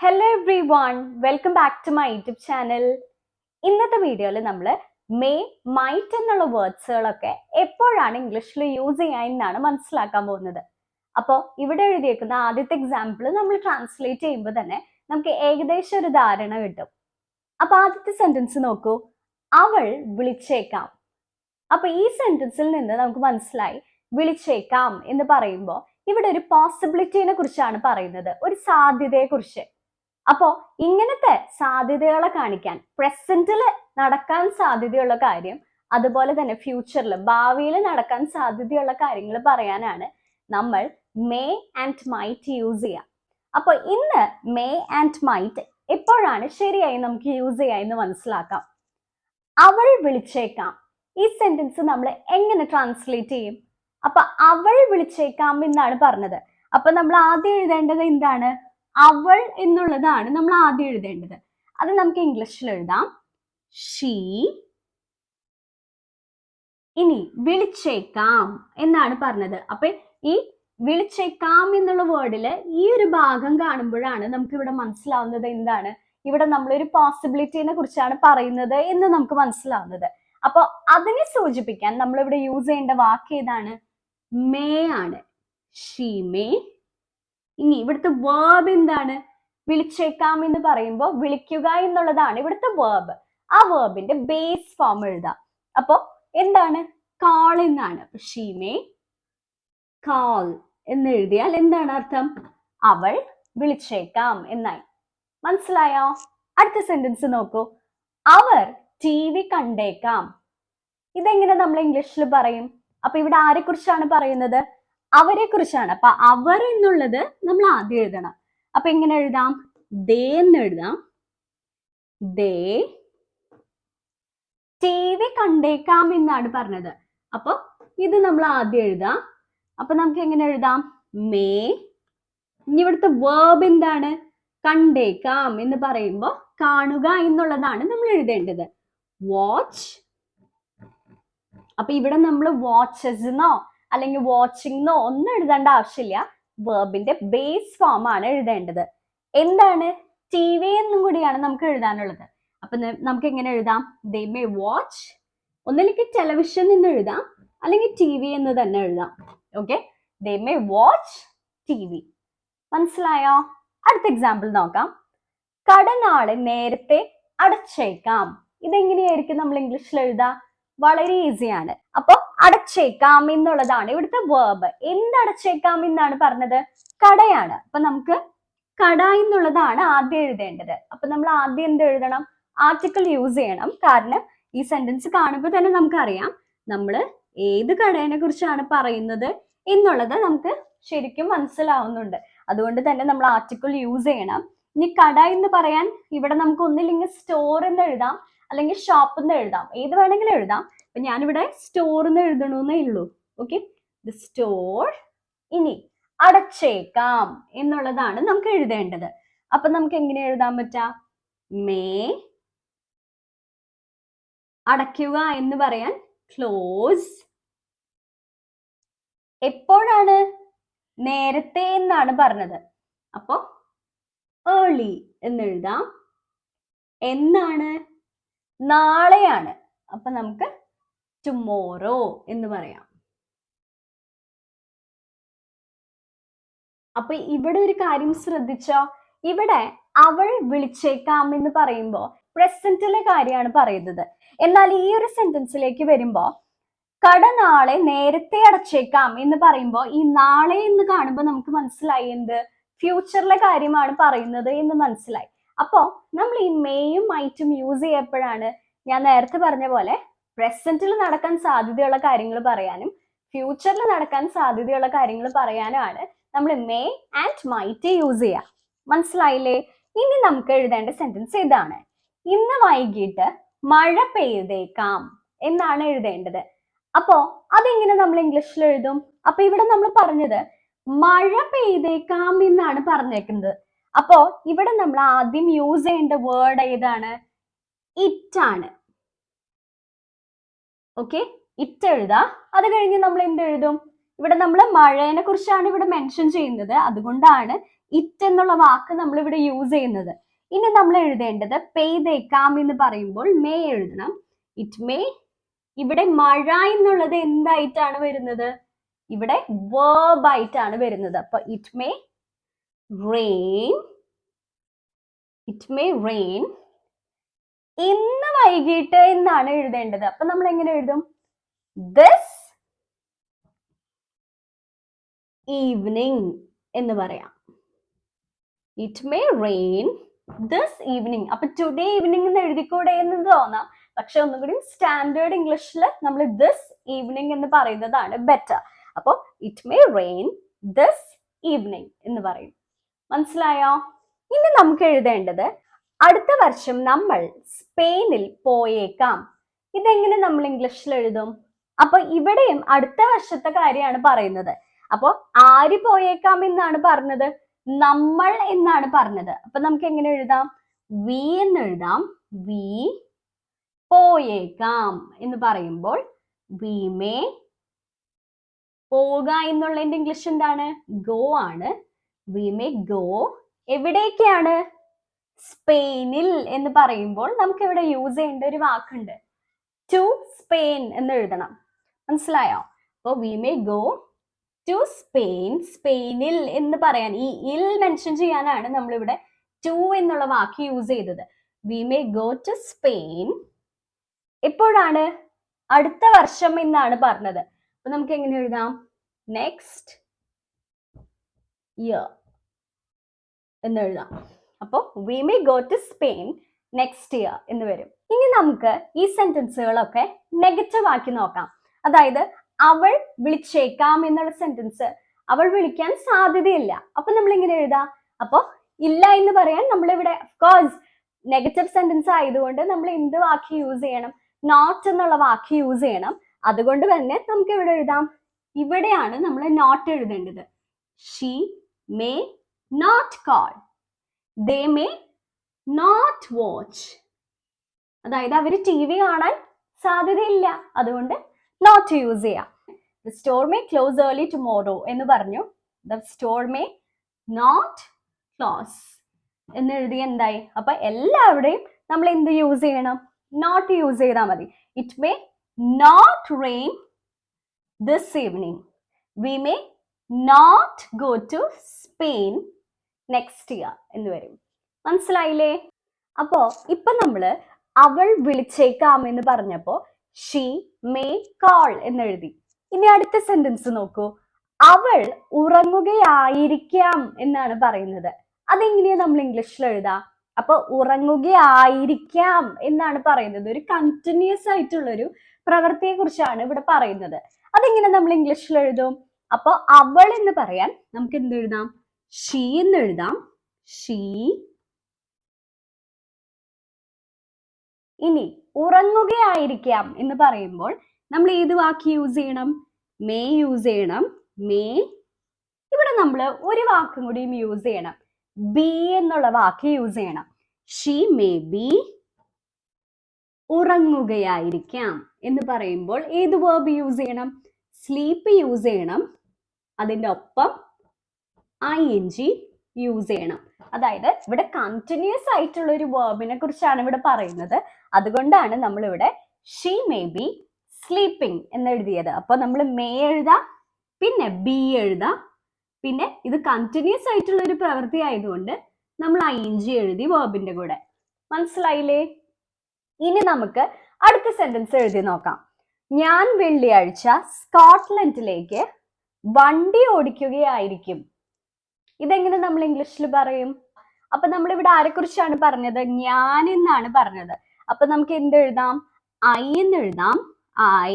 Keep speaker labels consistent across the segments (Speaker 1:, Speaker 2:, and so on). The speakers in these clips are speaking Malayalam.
Speaker 1: Hello everyone welcome back to my YouTube channel ഇന്നത്തെ വീഡിയോയിൽ നമ്മൾ മേ മൈറ്റ് എന്നുള്ള വേർഡ്സുകളൊക്കെ എപ്പോഴാണ് ഇംഗ്ലീഷിൽ യൂസ് ചെയ്യാൻ എന്നാണ് മനസ്സിലാക്കാൻ പോകുന്നത്. അപ്പോൾ ഇവിടെ എഴുതിയേക്കുന്ന ആദ്യത്തെ എക്സാമ്പിൾ നമ്മൾ ട്രാൻസ്ലേറ്റ് ചെയ്യുമ്പോൾ തന്നെ നമുക്ക് ഏകദേശം ഒരു ധാരണ കിട്ടും. അപ്പോൾ ആദ്യത്തെ സെന്റൻസ് നോക്കൂ. അവൾ വിളിച്ചേക്കാം. അപ്പോൾ ഈ സെന്റൻസിൽ നിന്ന് നമുക്ക് മനസ്സിലായി വിളിച്ചേക്കാം എന്ന് പറയുമ്പോൾ ഇവിടെ ഒരു പോസിബിലിറ്റിനെ കുറിച്ചാണ് പറയുന്നത്. ഒരു സാധ്യതയെ കുറിച്ച്. അപ്പോ ഇങ്ങനത്തെ സാധ്യതകളെ കാണിക്കാൻ പ്രസന്റിൽ നടക്കാൻ സാധ്യതയുള്ള കാര്യം അതുപോലെ തന്നെ ഫ്യൂച്ചറിൽ ഭാവിയിൽ നടക്കാൻ സാധ്യതയുള്ള കാര്യങ്ങൾ പറയാനാണ് നമ്മൾ മേ ആൻഡ് മൈറ്റ് യൂസ് ചെയ്യുക അപ്പോൾ ഇന്ന് മേ ആൻഡ് മൈറ്റ് എപ്പോഴാണ് ശരിയായി നമുക്ക് യൂസ് ചെയ്യാം എന്ന് മനസ്സിലാക്കാം? അവൾ വിളിച്ചേക്കാം. ഈ സെന്റൻസ് നമ്മൾ എങ്ങനെ ട്രാൻസ്ലേറ്റ് ചെയ്യും? അപ്പൊ അവൾ വിളിച്ചേക്കാം എന്നാണ് പറഞ്ഞത്. അപ്പൊ നമ്മൾ ആദ്യം എഴുതേണ്ടത് എന്താണ്? അവൾ എന്നുള്ളതാണ് നമ്മൾ ആദ്യം എഴുതേണ്ടത്. അത് നമുക്ക് ഇംഗ്ലീഷിൽ എഴുതാം. ഷീ ഇനി വിളിച്ചേക്കാം എന്നാണ് പറഞ്ഞത്. അപ്പൊ ഈ വിളിച്ചേക്കാം എന്നുള്ള വേർഡിൽ ഈ ഒരു ഭാഗം കാണുമ്പോഴാണ് നമുക്ക് ഇവിടെ മനസ്സിലാവുന്നത് എന്താണ്. ഇവിടെ നമ്മളൊരു പോസിബിലിറ്റിനെ കുറിച്ചാണ് പറയുന്നത് എന്ന് നമുക്ക് മനസ്സിലാവുന്നത്. അപ്പോൾ അതിനെ സൂചിപ്പിക്കാൻ നമ്മൾ ഇവിടെ യൂസ് ചെയ്യേണ്ട വാക്ക് ഏതാണ്? മേ ആണ്. ഷീ മേ ഇനി ഇവിടുത്തെ വേർബ് എന്താണ്? വിളിച്ചേക്കാം എന്ന് പറയുമ്പോൾ വിളിക്കുക എന്നുള്ളതാണ് ഇവിടുത്തെ വേർബ് ആ വേർബിന്റെ ബേസ് ഫോം എഴുതാം. അപ്പൊ എന്താണ്? കാൾ എന്നാണ്. ഷീമേ കാൾ എന്ന് എഴുതിയാൽ എന്താണ് അർത്ഥം? അവൾ വിളിച്ചേക്കാം എന്നായി. മനസ്സിലായോ? അടുത്ത സെന്റൻസ് നോക്കൂ. അവർ ടി വി കണ്ടേക്കാം. ഇതെങ്ങനെ നമ്മൾ ഇംഗ്ലീഷിൽ പറയും? അപ്പൊ ഇവിടെ ആരെ കുറിച്ചാണ് പറയുന്നത്? അവരെ കുറിച്ചാണ് അപ്പൊ അവർ എന്നുള്ളത് നമ്മൾ ആദ്യം എഴുതണം. അപ്പൊ എങ്ങനെ എഴുതാം? ദേ എന്ന് എഴുതാം. ദേ ടി വി കണ്ടേക്കാം എന്നാണ് പറഞ്ഞത്. അപ്പൊ ഇത് നമ്മൾ ആദ്യം എഴുതാം. അപ്പൊ നമുക്ക് എങ്ങനെ എഴുതാം? മേ ഇനി ഇവിടുത്തെ വേർബ് എന്താണ്? കണ്ടേക്കാം എന്ന് പറയുമ്പോൾ കാണുക എന്നുള്ളതാണ് നമ്മൾ എഴുതേണ്ടത്. വാച്ച് അപ്പൊ ഇവിടെ നമ്മൾ വാച്ചസ് എന്നോ അല്ലെങ്കിൽ വാച്ചിങ് എന്നോ ഒന്നും എഴുതേണ്ട ആവശ്യമില്ല. വേർബിന്റെ ബേസ് ഫോം ആണ് എഴുതേണ്ടത്. എന്താണ്? ടി വി എന്നും കൂടിയാണ് നമുക്ക് എഴുതാനുള്ളത്. അപ്പൊ നമുക്ക് എങ്ങനെ എഴുതാം? ദേ മേ വാച്ച് ഒന്നിലേക്ക് ടെലിവിഷൻ എന്ന് എഴുതാം. അല്ലെങ്കിൽ ടി വി എന്ന് തന്നെ എഴുതാം. Okay they may watch T V മനസ്സിലായോ? അടുത്ത എക്സാമ്പിൾ നോക്കാം. കടനാളെ നേരത്തെ അടച്ചേക്കാം. ഇതെങ്ങനെയായിരിക്കും നമ്മൾ ഇംഗ്ലീഷിൽ എഴുതാം? വളരെ ഈസിയാണ് അപ്പൊ അടച്ചേക്കാം എന്നുള്ളതാണ്. ഇവിടുത്തെ വേർബ് എന്ത് അടച്ചേക്കാം എന്നാണ് പറഞ്ഞത്? കടയാണ്. അപ്പൊ നമുക്ക് കട എന്നുള്ളതാണ് ആദ്യം എഴുതേണ്ടത്. അപ്പൊ നമ്മൾ ആദ്യം എന്ത് എഴുതണം? ആർട്ടിക്കിൾ യൂസ് ചെയ്യണം. കാരണം ഈ സെന്റൻസ് കാണുമ്പോൾ തന്നെ നമുക്കറിയാം. നമ്മൾ ഏത് കടയെ കുറിച്ചാണ് പറയുന്നത് എന്നുള്ളത് നമുക്ക് ശരിക്കും മനസ്സിലാവുന്നുണ്ട്. അതുകൊണ്ട് തന്നെ നമ്മൾ ആർട്ടിക്കിൾ യൂസ് ചെയ്യണം. ഇനി കട എന്ന് പറയാൻ ഇവിടെ നമുക്ക് ഒന്നില്ലെങ്കിൽ സ്റ്റോർ എന്ന് എഴുതാം. അല്ലെങ്കിൽ ഷോപ്പ് എന്ന് എഴുതാം. ഏത് വേണമെങ്കിലും എഴുതാം. അപ്പൊ ഞാനിവിടെ സ്റ്റോർ എന്ന് എഴുതണമെന്നേ ഉള്ളൂ. ഓക്കെ ദ സ്റ്റോർ ഇനി അടച്ചേക്കാം എന്നുള്ളതാണ് നമുക്ക് എഴുതേണ്ടത്. അപ്പൊ നമുക്ക് എങ്ങനെ എഴുതാൻ പറ്റാം? മേ അടയ്ക്കുക എന്ന് പറയാൻ ക്ലോസ് എപ്പോഴാണ്? നേരത്തെ എന്നാണ് പറഞ്ഞത്. അപ്പോ ഏർലി എന്ന് എഴുതാം. എന്നാണ്? നാളെയാണ്. അപ്പൊ നമുക്ക് ടുമോറോ എന്ന് പറയാം. അപ്പൊ ഇവിടെ ഒരു കാര്യം ശ്രദ്ധിച്ചോ? ഇവിടെ അവൾ വിളിച്ചേക്കാം എന്ന് പറയുമ്പോൾ പ്രസന്റിലെ കാര്യമാണ് പറയുന്നത്. എന്നാൽ ഈ ഒരു സെന്റൻസിലേക്ക് വരുമ്പോ കട നാളെ നേരത്തെ അടച്ചേക്കാം എന്ന് പറയുമ്പോൾ ഈ നാളെ എന്ന് കാണുമ്പോൾ നമുക്ക് മനസ്സിലായി എന്ത്? ഫ്യൂച്ചറിലെ കാര്യമാണ് പറയുന്നത് എന്ന് മനസ്സിലായി. അപ്പോ നമ്മൾ ഈ മേയും മൈറ്റും യൂസ് ചെയ്യപ്പോഴാണ് ഞാൻ നേരത്തെ പറഞ്ഞ പോലെ പ്രസന്റിൽ നടക്കാൻ സാധ്യതയുള്ള കാര്യങ്ങൾ പറയാനും ഫ്യൂച്ചറിൽ നടക്കാൻ സാധ്യതയുള്ള കാര്യങ്ങൾ പറയാനുമാണ് നമ്മൾ മേ ആൻഡ് മൈറ്റ് യൂസ് ചെയ്യുക മനസ്സിലായില്ലേ? ഇനി നമുക്ക് എഴുതേണ്ട സെന്റൻസ് ഇതാണ്. ഇന്ന് വൈകിട്ട് മഴ പെയ്തേക്കാം എന്നാണ് എഴുതേണ്ടത്. അപ്പോ അതെങ്ങനെ നമ്മൾ ഇംഗ്ലീഷിൽ എഴുതും? അപ്പൊ ഇവിടെ നമ്മൾ പറഞ്ഞത് മഴ പെയ്തേക്കാം എന്നാണ് പറഞ്ഞേക്കുന്നത്. അപ്പോ ഇവിടെ നമ്മൾ ആദ്യം യൂസ് ചെയ്യേണ്ട വേർഡ് ഏതാണ്? ഇറ്റ് ആണ്. ഓക്കെ ഇറ്റ് എഴുതാം അത് കഴിഞ്ഞ് നമ്മൾ എന്ത് എഴുതും ഇവിടെ നമ്മൾ മഴേനെ കുറിച്ചാണ് ഇവിടെ മെൻഷൻ ചെയ്യുന്നത്. അതുകൊണ്ടാണ് ഇറ്റ് എന്നുള്ള വാക്ക് നമ്മൾ ഇവിടെ യൂസ് ചെയ്യുന്നത്. ഇനി നമ്മൾ എഴുതേണ്ടത് പെയ്തേക്കാം എന്ന് പറയുമ്പോൾ മേ എഴുതണം. ഇറ്റ് മേ ഇവിടെ മഴ എന്നുള്ളത് എന്തായിട്ടാണ് വരുന്നത്? ഇവിടെ വേർബ് ആയിട്ടാണ് വരുന്നത്. അപ്പൊ it may rain it may rain ഇന്ന് വൈകിട്ട് എന്നാണ് എഴുതേണ്ടത്. അപ്പൊ നമ്മൾ എങ്ങനെ എഴുതും? ദിസ് ഈവനിങ് എന്ന് പറയാം. It may rain this evening അപ്പൊ ടുഡേ ഈവനിങ് എന്ന് എഴുതിക്കൂടെ എന്ന് തോന്നാം. പക്ഷെ ഒന്നുകൂടി സ്റ്റാൻഡേർഡ് ഇംഗ്ലീഷിൽ നമ്മൾ ദിസ് ഈവനിങ് എന്ന് പറയുന്നതാണ് ബെറ്റർ അപ്പോൾ it may rain this evening എന്ന് പറയും. മനസ്സിലായോ? ഇനി നമുക്ക് എഴുതേണ്ടത് അടുത്ത വർഷം നമ്മൾ സ്പെയിനിൽ പോയേക്കാം. ഇതെങ്ങനെ നമ്മൾ ഇംഗ്ലീഷിൽ എഴുതും? അപ്പൊ ഇവിടെയും അടുത്ത വർഷത്തെ കാര്യമാണ് പറയുന്നത്. അപ്പൊ ആര് പോയേക്കാം എന്നാണ് പറഞ്ഞത്? നമ്മൾ എന്നാണ് പറഞ്ഞത്. അപ്പൊ നമുക്ക് എങ്ങനെ എഴുതാം? വി എന്ന് എഴുതാം. വി പോയേക്കാം എന്ന് പറയുമ്പോൾ വി മേ പോക എന്നുള്ളതിന്റെ ഇംഗ്ലീഷ് എന്താണ്? ഗോ ആണ്. വി മേ ഗോ എവിടേക്കാണ്? സ്പെയിനിൽ എന്ന് പറയുമ്പോൾ നമുക്ക് ഇവിടെ യൂസ് ചെയ്യേണ്ട ഒരു വാക്കുണ്ട്. ടു സ്പെയിൻ എന്ന് എഴുതണം. മനസ്സിലായോ? അപ്പോൾ we may go to Spain സ്പെയിനിൽ എന്ന് പറയാൻ. ഈ ഇൽ മെൻഷൻ ചെയ്യാനാണ് നമ്മളിവിടെ ടു എന്നുള്ള വാക്ക് യൂസ് ചെയ്തത്. We may go to Spain എപ്പോഴാണ്? അടുത്ത വർഷം എന്നാണ് പറഞ്ഞത്. അപ്പൊ നമുക്ക് എങ്ങനെ എഴുതാം? നെക്സ്റ്റ് ഇയർ എന്ന് എഴുതാം. അപ്പോൾ we may go to Spain next year എന്ന് വരും. ഇനി നമുക്ക് ഈ സെന്റൻസുകളൊക്കെ നെഗറ്റീവ് ആക്കി നോക്കാം. അതായത് അവൾ വിളിച്ചേക്കാം എന്നുള്ള സെന്റൻസ് അവൾ വിളിക്കാൻ സാധ്യതയില്ല. അപ്പൊ നമ്മൾ ഇങ്ങനെ എഴുതാം. അപ്പോ ഇല്ല എന്ന് പറയാൻ നമ്മൾ നമ്മളിവിടെ കോഴ്സ് നെഗറ്റീവ് സെന്റൻസ് ആയതുകൊണ്ട് നമ്മൾ എന്ത് വാക്ക് യൂസ് ചെയ്യണം? നോട്ട് എന്നുള്ള വാക്ക് യൂസ് ചെയ്യണം. അതുകൊണ്ട് തന്നെ നമുക്ക് ഇവിടെ എഴുതാം. ഇവിടെയാണ് നമ്മൾ നോട്ട് എഴുതേണ്ടത്. She may not call they may not watch അതായത് അവർ ടി വി കാണാൻ സാധ്യതയില്ല. അതുകൊണ്ട് നോട്ട് യൂസ് ചെയ്യാം. The store may close early tomorrow എന്ന് പറഞ്ഞു. The store may not close എന്ന് എഴുതി എന്തായി? അപ്പൊ എല്ലാവരുടെയും നമ്മൾ എന്ത് യൂസ് ചെയ്യണം? നോട്ട് യൂസ് ചെയ്താൽ മതി. It may not rain this evening we may not go to Spain next year എന്ന് വരും. മനസ്സിലായില്ലേ? അപ്പോ ഇപ്പൊ നമ്മൾ അവൾ വിളിച്ചേക്കാം എന്ന് പറഞ്ഞപ്പോ ഷീ മേ കോൾ എന്നെഴുതി. ഇനി അടുത്ത സെന്റൻസ് നോക്കൂ. അവൾ ഉറങ്ങുകയായിരിക്കാം എന്നാണ് പറയുന്നത്. അതെങ്ങനെയാ നമ്മൾ ഇംഗ്ലീഷിൽ എഴുതാം? അപ്പൊ ഉറങ്ങുകയായിരിക്കാം എന്നാണ് പറയുന്നത്. ഒരു കണ്ടിന്യൂസ് ആയിട്ടുള്ള ഒരു പ്രവൃത്തിയെ കുറിച്ചാണ് ഇവിടെ പറയുന്നത്. അതെങ്ങനെ നമ്മൾ ഇംഗ്ലീഷിൽ എഴുതും? അപ്പോൾ അവൾ എന്ന് പറയാൻ നമുക്ക് എന്ത് എഴുതാം? ഷീ എന്ന് എഴുതാം. ഷീ. ഇനി ഉറങ്ങുകയായിരിക്കാം എന്ന് പറയുമ്പോൾ നമ്മൾ ഏത് വാക്ക് യൂസ് ചെയ്യണം? മേ യൂസ് ചെയ്യണം. മേ. ഇവിടെ നമ്മൾ ഒരു വാക്കും കൂടിയും യൂസ് ചെയ്യണം. ബി എന്നുള്ള വാക്ക് യൂസ് ചെയ്യണം. ഷീ മേ ബി ഉറങ്ങുകയായിരിക്കാം എന്ന് പറയുമ്പോൾ ഏത് വേർബ് യൂസ് ചെയ്യണം? സ്ലീപ്പ് യൂസ് ചെയ്യണം. അതിന്റെ ഒപ്പം ഐ എൻ ജി യൂസ് ചെയ്യണം. അതായത് ഇവിടെ കണ്ടിന്യൂസ് ആയിട്ടുള്ള ഒരു വേർബിനെ കുറിച്ചാണ് ഇവിടെ പറയുന്നത്. അതുകൊണ്ടാണ് നമ്മൾ ഇവിടെ ഷീ മേ ബി സ്ലീപ്പിംഗ് എന്ന് എഴുതിയത് അപ്പൊ നമ്മൾ മേ എഴുതാം പിന്നെ ബി എഴുതാം പിന്നെ ഇത് കണ്ടിന്യൂസ് ആയിട്ടുള്ള ഒരു പ്രവൃത്തി ആയതുകൊണ്ട് നമ്മൾ ഐ എൻ ജി എഴുതി വേർബിന്റെ കൂടെ. മനസ്സിലായില്ലേ? ഇനി നമുക്ക് അടുത്ത സെന്റൻസ് എഴുതി നോക്കാം. ഞാൻ വെള്ളിയാഴ്ച സ്കോട്ട്ലൻഡിലേക്ക് വണ്ടി ഓടിക്കുകയായിരിക്കും. ഇതെങ്ങനെ നമ്മൾ ഇംഗ്ലീഷിൽ പറയും? അപ്പൊ നമ്മൾ ഇവിടെ ആരെ കുറിച്ചാണ് പറഞ്ഞത്? ഞാൻ എന്നാണ് പറഞ്ഞത്? അപ്പൊ നമുക്ക് എന്ത് എഴുതാം? ഐ എന്ന് എഴുതാം. ഐ.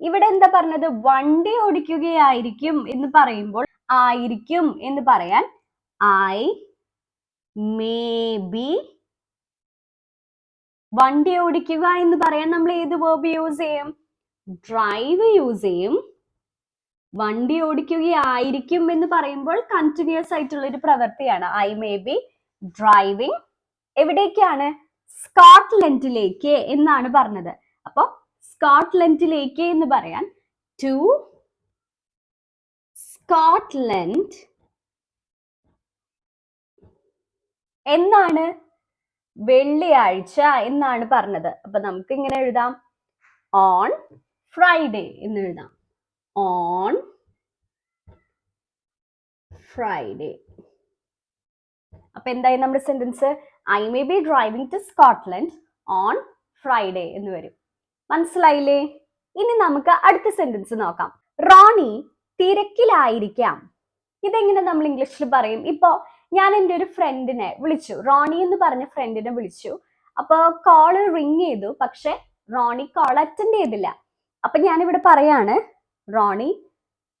Speaker 1: ഇവിടെ എന്താ പറഞ്ഞത്? വണ്ടി ഓടിക്കുകയായിരിക്കും എന്ന് പറയുമ്പോൾ ആയിരിക്കും എന്ന് പറയാൻ ഐ മേ ബി വണ്ടി ഓടിക്കുക എന്ന് പറയാൻ നമ്മൾ ഏത് വേർബ് യൂസ് ചെയ്യും? ഡ്രൈവ് യൂസ് ചെയ്യും. വണ്ടി ഓടിക്കുകയായിരിക്കും എന്ന് പറയുമ്പോൾ കണ്ടിന്യൂസ് ആയിട്ടുള്ള ഒരു പ്രവൃത്തിയാണ് ഐ മേ ബി ഡ്രൈവിംഗ് എവിടേക്കാണ്? സ്കോട്ട്ലൻഡിലേക്ക് എന്നാണ് പറഞ്ഞത്. അപ്പോൾ സ്കോട്ട്ലൻഡിലേക്ക് എന്ന് പറയാൻ ടു സ്കോട്ട്ലൻഡ് എന്നാണ് വെള്ളിയാഴ്ച എന്നാണ് പറഞ്ഞത്. അപ്പൊ നമുക്ക് ഇങ്ങനെ എഴുതാം. ഓൺ ഫ്രൈഡേ എന്ന് എഴുതാം. ഓൺ ഫ്രൈഡേ അപ്പൊ എന്തായി നമ്മുടെ sentence I may be driving to Scotland on Friday എന്ന് വരും. മനസ്സിലായില്ലേ? ഇനി നമുക്ക് അടുത്ത സെന്റൻസ് നോക്കാം. റോണി തിരക്കിലായിരിക്കാം. ഇതെങ്ങനെ നമ്മൾ ഇംഗ്ലീഷിൽ പറയും? ഇപ്പോ ഞാൻ എന്റെ ഒരു ഫ്രണ്ടിനെ വിളിച്ചു. റോണി എന്ന് പറഞ്ഞ ഫ്രണ്ടിനെ വിളിച്ചു. അപ്പോൾ കോൾ റിങ് ചെയ്തു. പക്ഷെ റോണി കോൾ അറ്റൻഡ് ചെയ്തില്ല. അപ്പൊ ഞാനിവിടെ പറയാണ് റോണി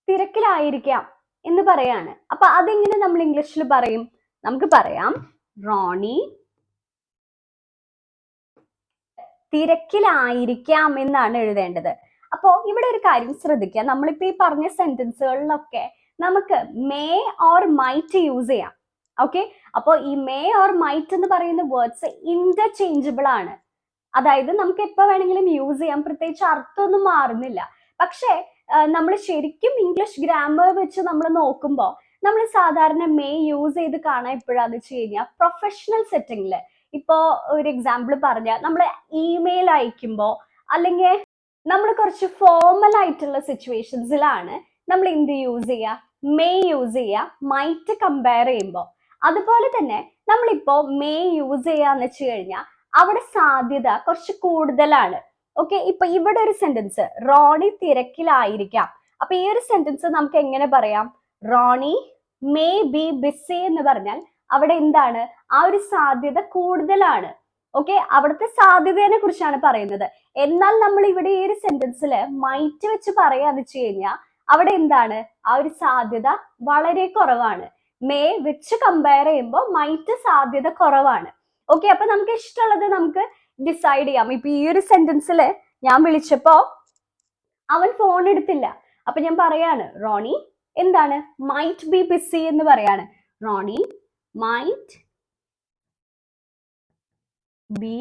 Speaker 1: തിരക്കിലായിരിക്കാം എന്ന് പറയാണ്. അപ്പൊ അതെങ്ങനെ നമ്മൾ ഇംഗ്ലീഷിൽ പറയും? നമുക്ക് പറയാം. റോണി തിരക്കിലായിരിക്കാം എന്നാണ് എഴുതേണ്ടത്. അപ്പോ ഇവിടെ ഒരു കാര്യം ശ്രദ്ധിക്കുക നമ്മളിപ്പോ ഈ പറഞ്ഞ സെന്റൻസുകളിലൊക്കെ നമുക്ക് മേ ഓർ മൈറ്റ് യൂസ് ചെയ്യാം. ഓക്കെ അപ്പോൾ ഈ മേ ഓർ മൈറ്റ് എന്ന് പറയുന്ന വേർഡ്സ് ഇന്റർചേഞ്ചബിൾ ആണ്. അതായത് നമുക്ക് എപ്പോ വേണമെങ്കിലും യൂസ് ചെയ്യാം. പ്രത്യേകിച്ച് അർത്ഥമൊന്നും മാറുന്നില്ല. പക്ഷേ നമ്മൾ ശരിക്കും ഇംഗ്ലീഷ് ഗ്രാമർ വെച്ച് നമ്മൾ നോക്കുമ്പോൾ നമ്മൾ സാധാരണ മേ യൂസ് ചെയ്ത് കാണാൻ എപ്പോഴാന്ന് വെച്ച് കഴിഞ്ഞാൽ പ്രൊഫഷണൽ സെറ്റിംഗിൽ ഇപ്പോൾ ഒരു എക്സാമ്പിൾ പറഞ്ഞാൽ നമ്മൾ ഇമെയിൽ അയക്കുമ്പോൾ അല്ലെങ്കിൽ നമ്മൾ കുറച്ച് ഫോർമൽ ആയിട്ടുള്ള സിറ്റുവേഷൻസിലാണ് നമ്മൾ എന്ത് യൂസ് ചെയ്യുക മേ യൂസ് ചെയ്യുക മൈറ്റ് കമ്പയർ ചെയ്യുമ്പോൾ അതുപോലെ തന്നെ നമ്മളിപ്പോൾ മേ യൂസ് ചെയ്യാന്ന് വെച്ച് കഴിഞ്ഞാൽ അവിടെ സാധ്യത കുറച്ച് കൂടുതലാണ്. ഓക്കെ ഇപ്പൊ ഇവിടെ ഒരു സെന്റൻസ് റോണി തിരക്കിലായിരിക്കാം. അപ്പൊ ഈ ഒരു സെന്റൻസ് നമുക്ക് എങ്ങനെ പറയാം? റോണി മേ ബി ബിസി എന്ന് പറഞ്ഞാൽ അവിടെ എന്താണ്? ആ ഒരു സാധ്യത കൂടുതലാണ്. ഓക്കെ അവിടുത്തെ സാധ്യതയെ കുറിച്ചാണ് പറയുന്നത്. എന്നാൽ നമ്മൾ ഇവിടെ ഈ ഒരു സെന്റൻസിൽ മൈറ്റ് വെച്ച് പറയാന്ന് വെച്ച് കഴിഞ്ഞാൽ അവിടെ എന്താണ്? ആ ഒരു സാധ്യത വളരെ കുറവാണ്. മേ വെച്ച് കമ്പയർ ചെയ്യുമ്പോൾ മൈറ്റ് സാധ്യത കുറവാണ്. ഓക്കെ അപ്പൊ നമുക്ക് ഇഷ്ടമുള്ളത് നമുക്ക് ഡിസൈഡ് ചെയ്യാം. ഇപ്പൊ ഈ ഒരു സെന്റൻസിൽ ഞാൻ വിളിച്ചപ്പോ അവൻ ഫോൺ എടുത്തില്ല. അപ്പൊ ഞാൻ പറയാണ് റോണി എന്താണ്? മൈറ്റ് ബി ബിസി എന്ന് പറയാണ്. റോണി മൈറ്റ് ബി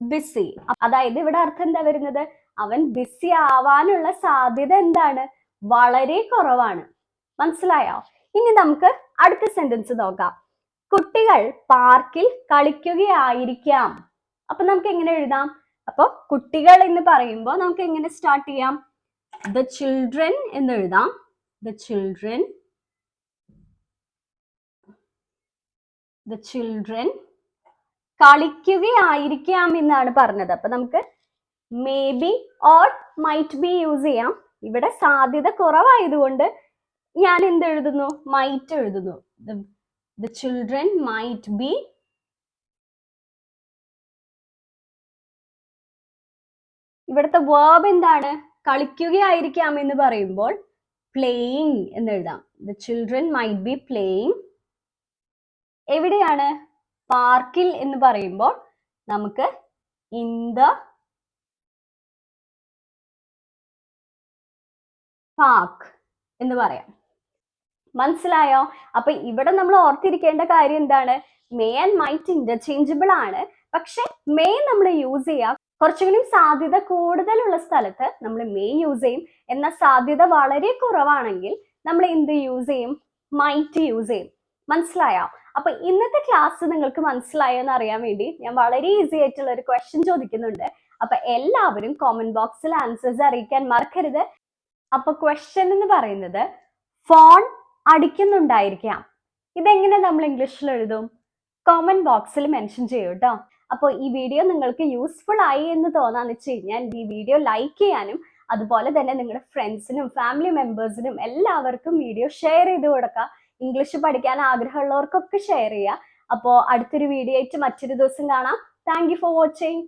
Speaker 1: ബിസി അതായത് ഇവിടെ അർത്ഥം എന്താ വരുന്നത്? അവൻ ബിസി ആവാനുള്ള സാധ്യത എന്താണ്? വളരെ കുറവാണ്. മനസ്സിലായോ? ഇനി നമുക്ക് അടുത്ത സെന്റൻസ് നോക്കാം. കുട്ടികൾ പാർക്കിൽ കളിക്കുകയായിരിക്കാം. അപ്പൊ നമുക്ക് എങ്ങനെ എഴുതാം? അപ്പൊ കുട്ടികൾ എന്ന് പറയുമ്പോൾ നമുക്ക് എങ്ങനെ സ്റ്റാർട്ട് ചെയ്യാം? ദ ചിൽഡ്രൻ എന്ന് എഴുതാം. ദ ചിൽഡ്രൻ ദ ചിൽഡ്രൻ കളിക്കുകയായിരിക്കാം എന്നാണ് പറഞ്ഞത്. അപ്പൊ നമുക്ക് may be or might be use ചെയ്യാം. ഇവിടെ സാധ്യത കുറവായതുകൊണ്ട് ഞാൻ എന്ത് എഴുതുന്നു. മൈറ്റ് എഴുതുന്നു ദ children might be ഇവിടുത്തെ വേർബ് എന്താണ്? കളിക്കുകയായിരിക്കാം എന്ന് പറയുമ്പോൾ പ്ലേയിങ് എന്ന് എഴുതാം. The children might be playing എവിടെയാണ്? പാർക്കിൽ എന്ന് പറയുമ്പോൾ നമുക്ക് ഇൻ ദ പാർക്ക് എന്ന് പറയാം. മനസ്സിലായോ? അപ്പൊ ഇവിടെ നമ്മൾ ഓർത്തിരിക്കേണ്ട കാര്യം എന്താണ്? മേ ആൻഡ് മൈറ്റ് ഇന്റർചേഞ്ചബിൾ ആണ്. പക്ഷെ മേ നമ്മൾ യൂസ് ചെയ്യാം. കുറച്ചുകൂടി സാധ്യത കൂടുതലുള്ള സ്ഥലത്ത് നമ്മൾ മേ യൂസ് ചെയ്യും. എന്ന സാധ്യത വളരെ കുറവാണെങ്കിൽ നമ്മൾ എന്ത് യൂസ് ചെയ്യും? മൈറ്റ് യൂസ് ചെയ്യും. മനസ്സിലായോ? അപ്പൊ ഇന്നത്തെ ക്ലാസ് നിങ്ങൾക്ക് മനസ്സിലായോ എന്ന് അറിയാൻ വേണ്ടി ഞാൻ വളരെ ഈസി ആയിട്ടുള്ള ഒരു ക്വസ്റ്റ്യൻ ചോദിക്കുന്നുണ്ട്. അപ്പൊ എല്ലാവരും കോമന്റ് ബോക്സിൽ ആൻസേഴ്സ് അറിയിക്കാൻ മറക്കരുത്. അപ്പൊ ക്വസ്റ്റ്യൻ എന്ന് പറയുന്നത് ഫോൺ അടിക്കുന്നുണ്ടായിരിക്കാം. ഇതെങ്ങനെ നമ്മൾ ഇംഗ്ലീഷിൽ എഴുതും? കോമന്റ് ബോക്സിൽ മെൻഷൻ ചെയ്യൂ കേട്ടോ അപ്പോൾ ഈ വീഡിയോ നിങ്ങൾക്ക് യൂസ്ഫുൾ ആയി എന്ന് തോന്നാന്ന് വെച്ച് കഴിഞ്ഞാൽ ഈ വീഡിയോ ലൈക്ക് ചെയ്യാനും അതുപോലെ തന്നെ നിങ്ങളുടെ ഫ്രണ്ട്സിനും ഫാമിലി മെമ്പേഴ്സിനും എല്ലാവർക്കും വീഡിയോ ഷെയർ ചെയ്ത് കൊടുക്കുക. ഇംഗ്ലീഷ് പഠിക്കാൻ ആഗ്രഹമുള്ളവർക്കൊക്കെ ഷെയർ ചെയ്യുക. അപ്പോൾ അടുത്തൊരു വീഡിയോ ആയിട്ട് മറ്റൊരു ദിവസം കാണാം. Thank for watching